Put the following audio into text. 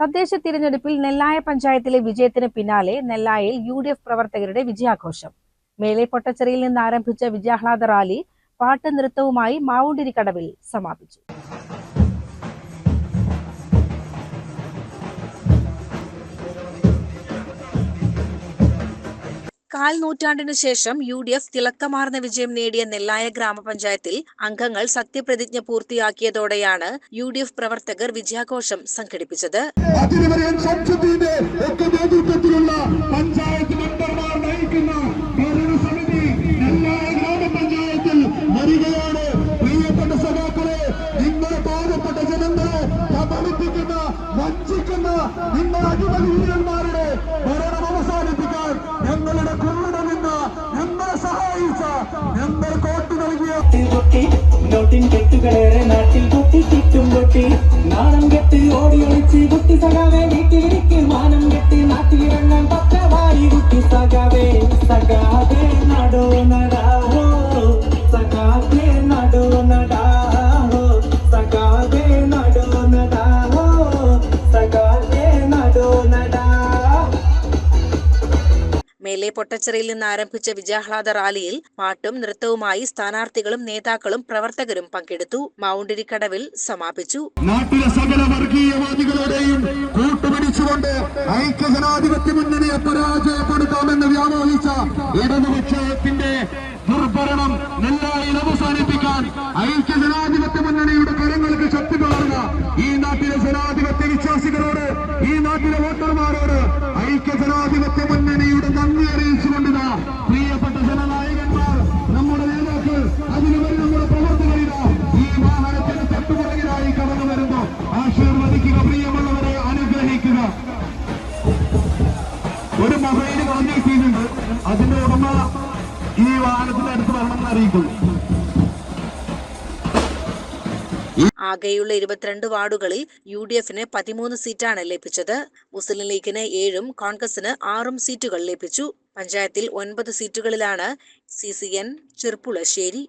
തദ്ദേശ തിരഞ്ഞെടുപ്പിൽ നെല്ലായ പഞ്ചായത്തിലെ വിജയത്തിന് പിന്നാലെ നെല്ലായയിൽ യു ഡി എഫ് പ്രവർത്തകരുടെ വിജയാഘോഷം. മേലെ പൊട്ടച്ചെറിയിൽ നിന്ന് ആരംഭിച്ച വിജയാഹ്ലാദ റാലി പാട്ട് നൃത്തവുമായി മാവുണ്ടിരി കടവിൽ സമാപിച്ചു. കാൽ നൂറ്റാണ്ടിനു ശേഷം യു ഡി എഫ് തിളക്കമാർന്ന വിജയം നേടിയ നെല്ലായ ഗ്രാമപഞ്ചായത്തിൽ അംഗങ്ങൾ സത്യപ്രതിജ്ഞ പൂർത്തിയാക്കിയതോടെയാണ് യു ഡി എഫ് പ്രവർത്തകർ വിജയാഘോഷം സംഘടിപ്പിച്ചത്. പഞ്ചായത്ത് നയിക്കുന്ന ഭരണസമിതി ഗ്രാമപഞ്ചായത്തിൽ വരികയാണ്. പ്രിയപ്പെട്ട ജനങ്ങളെ കബളിപ്പിക്കുന്ന വഞ്ചിക്കുന്ന നിങ്ങൾ അടിമതി വീരന്മാരുടെ ഭരണം நாட்டில் கொட்டி நோட்டின் கெட்டுகளேற நாட்டில் கொட்டி திட்டும் கொட்டி நாடங்க മേലെ പൊട്ടച്ചിറയിൽ നിന്ന് ആരംഭിച്ച വിജയാഹ്ലാദ റാലിയിൽ പാട്ടും നൃത്തവുമായി സ്ഥാനാർത്ഥികളും നേതാക്കളും പ്രവർത്തകരും പങ്കെടുത്തു. മൗണ്ടിരിക്കടവിൽ കടവിൽ സമാപിച്ചു. നാട്ടിലെ സകല വർഗീയവാദികളുടെയും കൂട്ടുപിടിച്ചുകൊണ്ട് ഐക്യജനാധിപത്യ മുന്നണിയെ പരാജയപ്പെടുത്താമെന്ന് വ്യാമോഹിച്ച ഇടതുപക്ഷത്തിന്റെ ദുർഭരണം നെല്ലായിൽ അവസാനിപ്പിക്കാൻ ഐക്യജനാധിപത്യ മുന്നണിയുടെ കരങ്ങൾക്ക് ശക്തി പകർന്ന ഈ നാട്ടിലെ ജനാധിപത്യ വിശ്വാസികളോട് ഈ നാട്ടിലെ വോട്ടർമാരോട് ഐക്യജനാധിപത്യ ഒരു മൊബൈൽ കളഞ്ഞിട്ടുണ്ട് അതിന്റെ ഉടമ ഈ വാഹനത്തിന്റെ അടുത്ത് വരണമെന്ന് അറിയിക്കുന്നു. ആകെയുള്ള ഇരുപത്തിരണ്ട് വാർഡുകളിൽ യു ഡി എഫിന് പതിമൂന്ന് സീറ്റാണ് ലഭിച്ചത്. മുസ്ലിം ലീഗിന് ഏഴും കോൺഗ്രസിന് ആറും സീറ്റുകൾ ലഭിച്ചു. പഞ്ചായത്തിൽ ഒൻപത് സീറ്റുകളിലാണ് സി സി എൻ ചെർപ്പുളശ്ശേരി